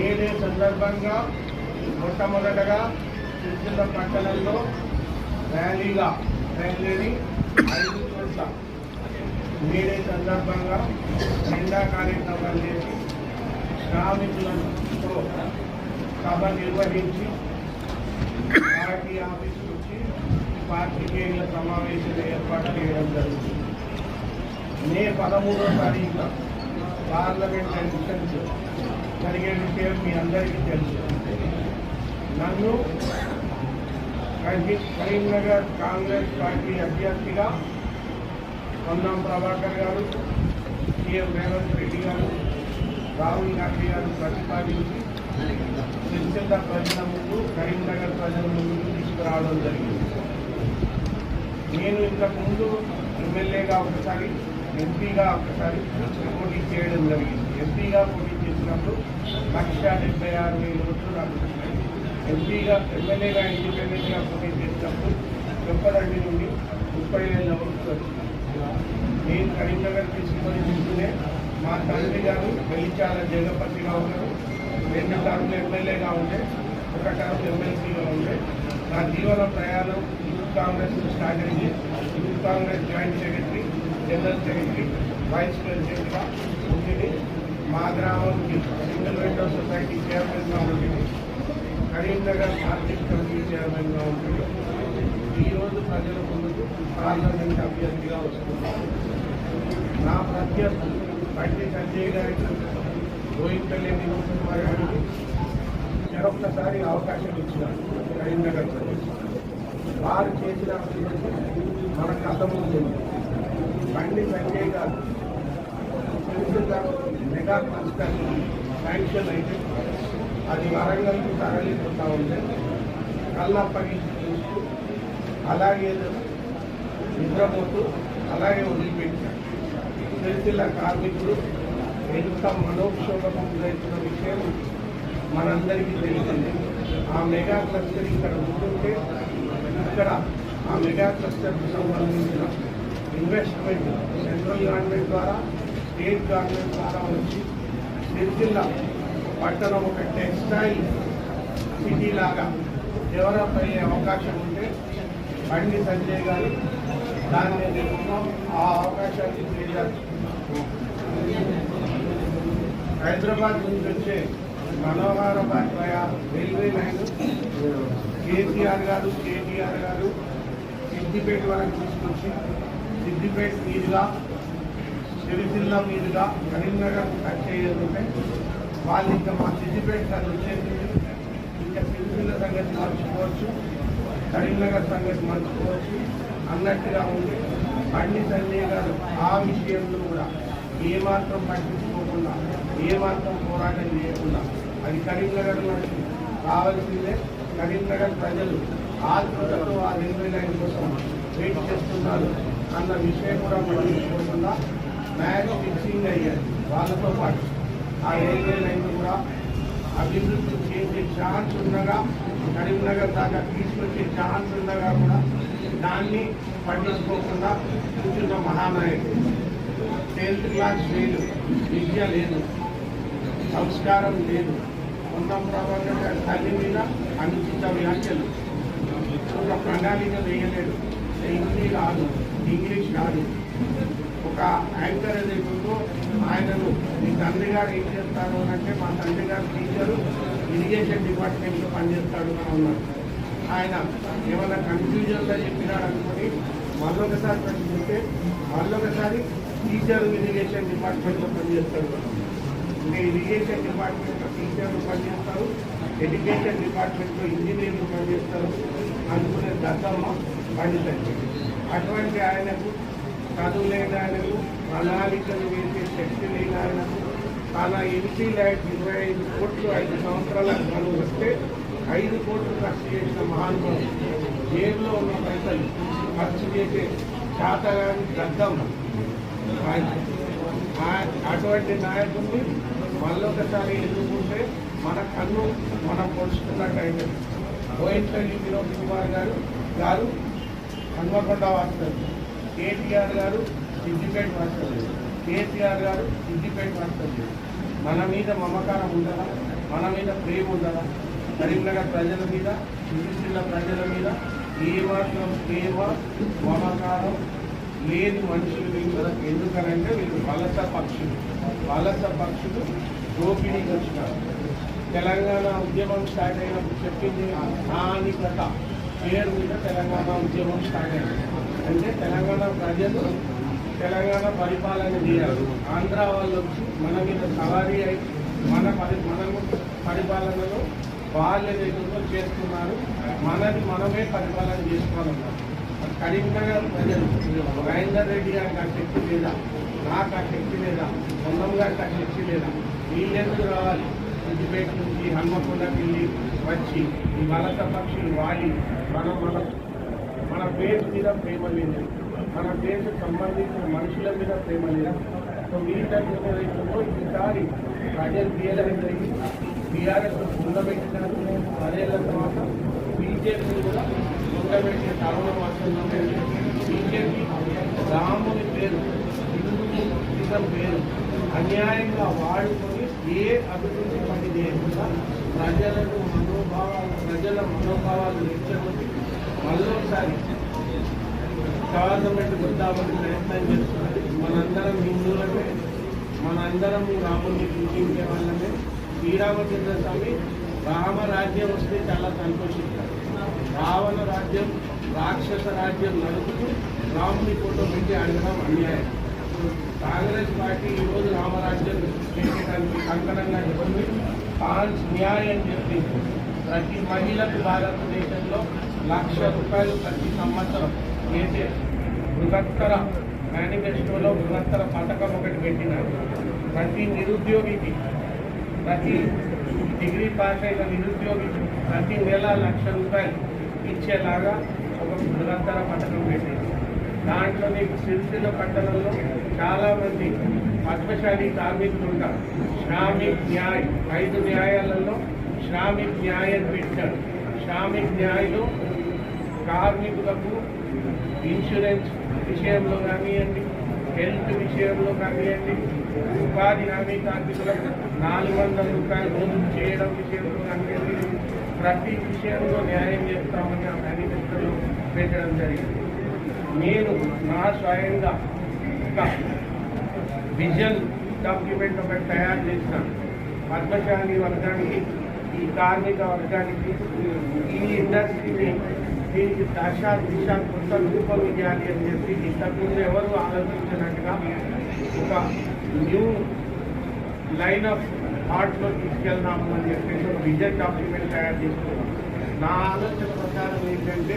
భాగంగా మొట్టమొదటగా సిరిసిల్ల పట్టణంలో ర్యాలీగా బయలుదేరి ఐదు చోట్ల మేడే సందర్భంగా నిండా కార్యక్రమాలు చేసి శ్రామికులతో సభ నిర్వహించి పార్టీ ఆఫీస్ నుంచి పార్టీకేయుల సమావేశం ఏర్పాటు చేయడం జరుగుతుంది. మే పదమూడో తారీఖున పార్లమెంట్ ఎలక్షన్స్. జరిగే విషయం మీ అందరికీ తెలుసు. నన్ను కరీంనగర్ కాంగ్రెస్ పార్టీ అభ్యర్థిగా పొన్నం ప్రభాకర్ గారు సీఎం రేవంత్ రెడ్డి గారు రాహుల్ గాంధీ గారు ప్రతిపాదించి నిశ్చిత ప్రజల ముందు కరీంనగర్ ప్రజల ముందు తీసుకురావడం జరిగింది. నేను ఇంతకు ముందు ఎమ్మెల్యేగా ఒకసారి ఎంపీగా ఒకసారి పోటీ చేయడం జరిగింది. ఎంపీగా పోటీ ఉన్నప్పుడు లక్ష డెబ్బై ఆరు వేల ఓట్లు నాకు వచ్చినాయి. ఎంపీగా ఎమ్మెల్యేగా ఇండిపెండెంట్గా పోటీ చేసినప్పుడు చెప్పదండి నుండి ముప్పై వేల ఓట్లు వచ్చినాయి. నేను కరీంనగర్ తీసుకొని తీసుకునే మా తండ్రి గారు వెలిచాల జగపతిగా ఉన్నారు రెండు టర్మ్లు ఎమ్మెల్యేగా ఉండే ఒక టర్మ్ ఎమ్మెల్సీగా ఉండే నా జీవన ప్రయాణం యూత్ కాంగ్రెస్ స్టార్ట్ అయింది. Youth Congress joint secretary general secretary vice ప్రెసిడెంట్గా ఉంటుంది మా గ్రామంకి సింగిల్ విండో సొసైటీ చైర్మన్గా ఉంటుంది. కరీంనగర్ మార్కెట్ కమిటీ చైర్మన్గా ఉంటుంది. ఈరోజు ప్రజల ముందుకు పార్లమెంట్ అభ్యర్థిగా వస్తుంది నా ప్రత్యర్థి బండి సంజయ్ గారికి గోయింపల్లి వినోద్ కుమార్ గారికి మరొకసారి అవకాశం ఇచ్చినారు కరీంనగర్ వారు చేసిన మన కథ ముందు. బండి సంజయ్ గారు మెగా క్లస్టర్ శాంక్షన్ అయితే అది వరంగల్కి తరలిపోతూ ఉంది కళ్ళప్పగి చూస్తూ అలాగే నిద్రపోతూ అలాగే వదిలిపెట్టారు. సిరిసిల్ల కార్మికులు ఎంత మనోక్షోభం గురైతున్న విషయం మనందరికీ తెలిసింది. ఆ మెగా క్లస్టర్ ఇక్కడ ఉంటుంటే ఇక్కడ ఆ మెగా క్లస్టర్కి సంబంధించిన ఇన్వెస్ట్మెంట్ సెంట్రల్ గవర్నమెంట్ ద్వారా స్టేట్ గవర్నమెంట్ ద్వారా వచ్చి సిరిసిల్ల పట్టణం ఒక టెక్స్టైల్ సిటీ లాగా డెవలప్ అయ్యే అవకాశం ఉంటే బండి సంజయ్ గారు దాన్ని నిర్మాణం ఆ అవకాశాన్ని చేయాలి. హైదరాబాద్ నుంచి వచ్చే Manoharabad via railway line. KCR గారు కేటీఆర్ గారు సిద్దిపేట వరకు తీసుకొచ్చి సిద్దిపేట మీదుగా సిరిసిల్ల మీదుగా కరీంనగర్ టచ్ చేయాలంటే వాళ్ళు ఇంకా మా సిద్దిపేట సార్ వచ్చేసి ఇంకా సిరిసిల్ల సంగతి మార్చుకోవచ్చు కరీంనగర్ సంగతి మార్చుకోవచ్చు. అన్నట్టుగా ఉంది. బండి సంజయ్ గారు ఆ విషయంలో కూడా ఏమాత్రం పట్టించుకోకుండా ఏమాత్రం పోరాటం చేయకుండా అది కరీంనగర్ నుంచి కావాల్సిందే కరీంనగర్ ప్రజలు ఆత్మతో ఆ రైల్వే లైన్ కోసం వెయిట్ చేస్తున్నారు అన్న విషయం కూడా పట్టించుకోకుండా మ్యాచ్ ఫిక్సింగ్ అయ్యారు వాళ్ళతో పాటు. ఆ రైల్వే లైన్ కూడా అభివృద్ధి చేసే ఛాన్స్ ఉండగా కరీంనగర్ దాకా తీసుకొచ్చే ఛాన్స్ ఉండగా కూడా దాన్ని పట్టించుకోకుండా కూర్చున్న మహానాయకుడు. టెన్త్ క్లాస్ లేదు విద్య లేదు. సంస్కారం లేదు. కొంత ప్రభావంగా తల్లి మీద అనుచిత వ్యాఖ్యలు. ఒక ప్రణాళిక వేయలేడు హిందీ రాదు ఇంగ్లీష్ రాదు ఒక యాంకర్ ఏదైతుందో ఆయనను మీ తండ్రి గారు ఏం చేస్తారు అంటే మా తండ్రి గారు టీచరు ఇరిగేషన్ డిపార్ట్మెంట్లో పనిచేస్తాడు అని అన్నారు. ఆయన ఏమైనా కన్ఫ్యూజన్గా చెప్పినాడు అనుకుని మళ్ళొకసారి ప్రశ్నిస్తే మళ్ళొకసారి టీచర్ ఇరిగేషన్ డిపార్ట్మెంట్లో పనిచేస్తాడు అంటే ఇరిగేషన్ డిపార్ట్మెంట్లో టీచర్లు పనిచేస్తారు ఎడ్యుకేషన్ డిపార్ట్మెంట్లో ఇంజనీర్లు పనిచేస్తారు అనుకునే దత్తమ్మ పండితండి అటువంటి ఆయనకు చదువు లేని ఆయనకు ప్రణాళికలు వేసే శక్తి లేని ఆయనకు తన ఎంపీ లైట్ ఇరవై ఐదు కోట్లు ఐదు సంవత్సరాలకు మనం వస్తే ఐదు కోట్లు ఖర్చు చేసిన మహానుభావం జేబులో ఉన్న పైసలు ఖర్చు చేసే శాతగాని గద్దం ఆ- అటువంటి నాయకుడిని మళ్ళొకసారి ఎదుర్కొంటే మన కన్ను మనం పొడుచుకున్నట్టయితే. బోయిన్పల్లి వినోద్ కుమార్ గారు గారు హన్మకొండ వాస్తారు కేసీఆర్ గారు సిద్దిపేట లేదు కేసీఆర్ గారు సిద్దిపేట లేదు మన మీద మమకారం ఉండదా? మన మీద ప్రేమ ఉండదా? కరీంనగర్ ప్రజల మీద సిరిసిల్ల ప్రజల మీద ఏమాత్రం ప్రేమ మమకారం లేని మనుషులు వీళ్ళు ఎందుకనంటే వీళ్ళు వలస పక్షులు. వలస పక్షులు దోపిడీకి వచ్చినారు తెలంగాణ ఉద్యమం స్టార్ట్ అయినప్పుడు చెప్పింది హానికత పేరు మీద తెలంగాణ ఉద్యమం స్టార్ట్ అయింది. అంటే తెలంగాణ ప్రజలు తెలంగాణ పరిపాలన చేయాలి. ఆంధ్ర వాళ్ళు వచ్చి మన మీద సవారీ అయి మన పరి మనము పరిపాలనలో వాళ్ళ రేటుతో చేస్తున్నారు. మనది మనమే పరిపాలన చేసుకోవాలన్నారు. కరీంనగర్ ప్రజలు మహేందర్ రెడ్డి గారికి ఆ శక్తి లేదా? నాకు ఆ శక్తి లేదా? పొన్నం గారికి ఆ శక్తి లేదా? వీళ్ళెందుకు రావాలి? సిద్దిపేట నుంచి హన్మకొండకి వెళ్ళి వచ్చి ఈ వలస పక్షులు వాలి. మనం మన మన పేరు మీద ప్రేమ లేదు. మన పేరుకు సంబంధించిన మనుషుల మీద ప్రేమ లేదు. సో వీళ్ళ ఏదైతుందో ఈసారి ప్రజలు తీయలేదు బీఆర్ఎస్ ఉండబెట్టినారు పదేళ్ళ తర్వాత బీజేపీ కూడా ఉండబెట్టిన తరుణ మాసంలో బీజేపీ రాముని పేరు హిందూ పేరు అన్యాయంగా వాడుకొని ఏ అభివృద్ధి పని చేయకుండా ప్రజలకు మనోభావాలు ప్రజల మనోభావాలు రెచ్చగొట్టి మళ్ళొకసారి గవర్నమెంట్ వద్దామని ప్రయత్నం చేస్తున్నది మనందరం హిందువులమే మనందరం రాముడిని పూజించే వాళ్ళమే. శ్రీరామచంద్ర స్వామి రామరాజ్యం వస్తే చాలా సంతోషిస్తారు. రావణ రాజ్యం రాక్షస రాజ్యం నడుపుతూ రాముని ఫోటో పెట్టి అడగడం అన్యాయం. కాంగ్రెస్ పార్టీ ఈరోజు రామరాజ్యం చేయడానికి సంకటంగా చెప్పింది పాన్స్ న్యాయం చెప్పింది ప్రతి మహిళకు భారతదేశంలో లక్ష రూపాయలు ప్రతి సంవత్సరం వేసే బృహత్తర మేనిఫెస్టోలో బృహత్తర పథకం ఒకటి పెట్టినారు. ప్రతి నిరుద్యోగికి ప్రతి డిగ్రీ పాస్ అయిన నిరుద్యోగికి ప్రతి నెల లక్ష రూపాయలు ఇచ్చేలాగా ఒక బృహత్తర పథకం పెట్టింది. దాంట్లో నీకు సిరిసిల్ల పట్టణంలో చాలామంది పద్మశాలి కార్మికులు ఉంటారు. శ్రామిక్ న్యాయ్ ఐదు న్యాయాలలో శ్రామిక్ న్యాయం పెట్టారు. శ్రామిక్ న్యాయలో కార్మికులకు ఇన్సూరెన్స్ విషయంలో కానివ్వండి హెల్త్ విషయంలో కానివ్వండి ఉపాధి హామీ కార్మికులకు నాలుగు వందల రూపాయలు రోజు చేయడం విషయంలో కానివ్వండి ప్రతి విషయంలో న్యాయం చేస్తామని ఆ మేనిఫెస్టోలో పెట్టడం జరిగింది. నేను నా స్వయంగా ఒక విజన్ డాక్యుమెంట్ ఒకటి తయారు చేస్తాను. పద్మశాలి వర్గానికి ఈ కార్మిక వర్గానికి ఈ ఇండస్ట్రీని దీనికి దశ దిశ కొత్త రూపం ఇవ్వాలి అని చెప్పి ఇంతకుముందు ఎవరు ఆలోచించినట్టుగా ఒక న్యూ లైన్ ఆఫ్ థాట్లో తీసుకెళ్దాము అని చెప్పేసి ఒక విజన్ డాక్యుమెంట్ తయారు చేసుకున్నాం నా ఆలోచన ప్రకారం ఏంటంటే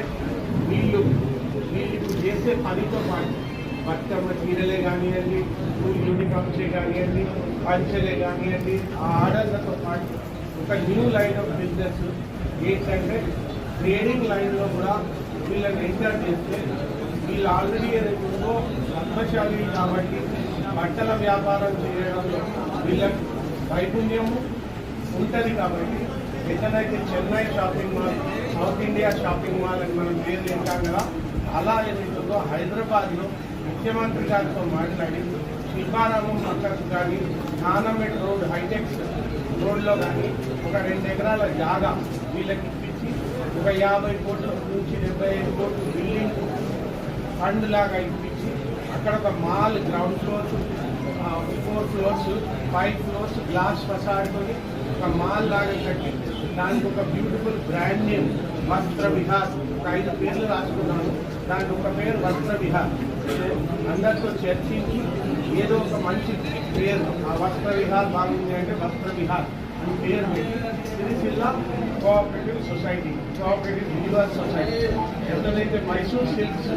వీళ్ళు వీళ్ళు ఇప్పుడు చేసే పనితో పాటు బతుకమ్మ చీరలే కానివ్వండి స్కూల్ యూనిఫామ్సే కానివ్వండి పంచలే కానివ్వండి ఆ ఆర్డర్లతో పాటు ఒక న్యూ లైన్ ఆఫ్ బిజినెస్ ఏంటంటే ట్రేడింగ్ లైన్లో కూడా వీళ్ళని ఎంటర్ చేస్తే వీళ్ళు ఆల్రెడీ ఏదైతుందో పద్మశాలి కాబట్టి బట్టల వ్యాపారం చేయడంలో వీళ్ళకి నైపుణ్యము ఉంటుంది కాబట్టి ఎక్కడైతే Chennai shopping mall South India shopping mall అని మనం పేరు తింటాం కదా అలా ఏదైతుందో హైదరాబాద్లో ముఖ్యమంత్రి గారితో మాట్లాడి శిల్పారామం పక్కకు కానీ నానమెట్ రోడ్ హైటెక్స్ రోడ్లో కానీ ఒక రెండు ఎకరాల జాగా వీళ్ళకి ఒక యాభై కోట్ల నుంచి డెబ్బై ఐదు కోట్లు బిల్డింగ్ ఫండ్ లాగా ఇప్పించి అక్కడ ఒక mall ground floors four floors five floors glass ఫసాడ్తోని ఒక మాల్ లాగా కట్టి దానికి ఒక బ్యూటిఫుల్ బ్రాండ్ నేమ్ వస్త్ర విహార్. ఒక ఐదు పేర్లు రాసుకున్నాను. దానికి ఒక పేరు వస్త్ర విహార్. అందరితో చర్చించి ఏదో ఒక మంచి పేరు ఆ వస్త్ర విహార్ బాగుంది అంటే Vastra Vihar. Sircilla cooperative society cooperative universe society ఎంతనైతే Mysore silks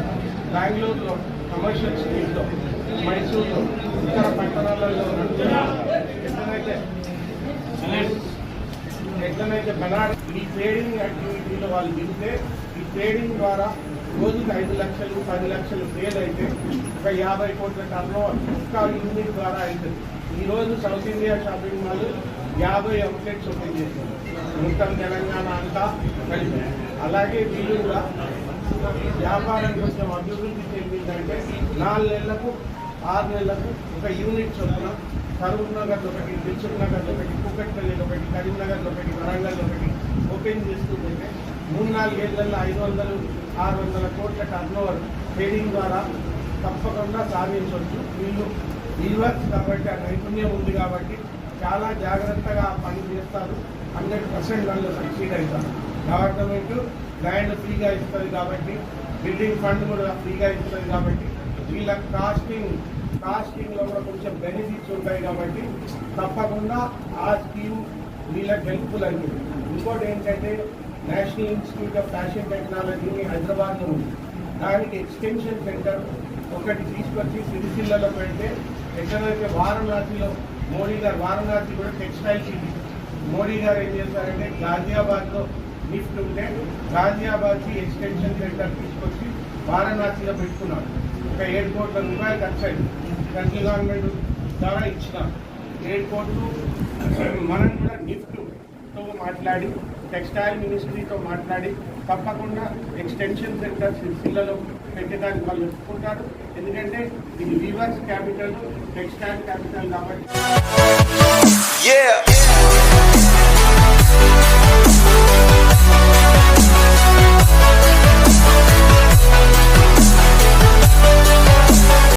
బెంగళూరులో కమర్షియల్ స్ట్రీట్లో మైసూర్లో ఇతర పట్టణాలలో ఎప్పుడైతే ఎట్లనైతే బెనాడ్ ఈ ట్రేడింగ్ యాక్టివిటీలో వాళ్ళు దిగితే ఈ ట్రేడింగ్ ద్వారా రోజుకి ఐదు లక్షలు పది లక్షలు సేల్ అయితే ఒక యాభై కోట్ల టర్న్ ఒక్క యూనిట్ ద్వారా అవుతుంది ఈరోజు సౌత్ ఇండియా షాపింగ్ మాల్ యాభై అవుట్లెట్స్ ఓపెన్ చేశారు. మొత్తం తెలంగాణ అంతా కలిపి. అలాగే వీళ్ళు కూడా వ్యాపారం కొంచెం అభివృద్ధి చెందిందంటే నాలుగు నెలలకు ఆరు నెలలకు ఒక యూనిట్ చొప్పున కరూర్ నగర్లో ఒకటి దిల్సుఖ్ నగర్లో ఒకటి కుక్కట్పల్లిలో ఒకటి కరీంనగర్లో ఒకటి వరంగల్లో ఒకటి ఓపెన్ చేస్తుంటే మూడు నాలుగేళ్ళలో ఐదు వందలు ఆరు వందల కోట్ల టర్నోవర్ ఓవర్ ట్రేడింగ్ ద్వారా తప్పకుండా సాధించవచ్చు. వీళ్ళు వీవర్స్ కాబట్టి ఆ నైపుణ్యం ఉంది కాబట్టి చాలా జాగ్రత్తగా పని చేస్తారు. హండ్రెడ్ పర్సెంట్ దాంట్లో సక్సీడ్ అవుతారు. గవర్నమెంట్ ల్యాండ్ ఫ్రీగా ఇస్తుంది కాబట్టి బిల్డింగ్ ఫండ్ కూడా ఫ్రీగా ఇస్తుంది కాబట్టి వీళ్ళ కాస్టింగ్ కాస్టింగ్లో కూడా కొంచెం బెనిఫిట్స్ ఉంటాయి కాబట్టి తప్పకుండా ఆ స్కీమ్ వీళ్ళకి హెల్ప్ఫుల్ అయింది ఇంకోటి ఏంటంటే National Institute of Fashion Technology హైదరాబాద్లో ఉంది. దానికి ఎక్స్టెన్షన్ సెంటర్ ఒకటి తీసుకొచ్చి సిరిసిల్లలో పెడితే ఎక్కడైతే వారణాసిలో మోడీ గారు వారణాసి కూడా టెక్స్టైల్ సిటీ మోడీ గారు ఏం చేశారంటే గాజియాబాద్లో లిఫ్ట్ ఉంటే గాజియాబాద్కి ఎక్స్టెన్షన్ సెంటర్ తీసుకొచ్చి వారణాసిలో పెట్టుకున్నారు. ఒక ఏడు కోట్ల రూపాయలు ఖర్చు అయింది. సెంట్రల్ గవర్నమెంట్ ద్వారా ఇచ్చినారు. ఏడు కోట్లు మనం కూడా నిఫ్ట్తో మాట్లాడి టెక్స్టైల్ మినిస్ట్రీతో మాట్లాడి తప్పకుండా ఎక్స్టెన్షన్ సెంటర్ సిరిసిల్లలో పెట్టేదానికి వాళ్ళు ఒప్పుకుంటారు. ఎందుకంటే ఇది రివర్స్ క్యాపిటల్ టెక్స్టైల్ క్యాపిటల్ కాబట్టి.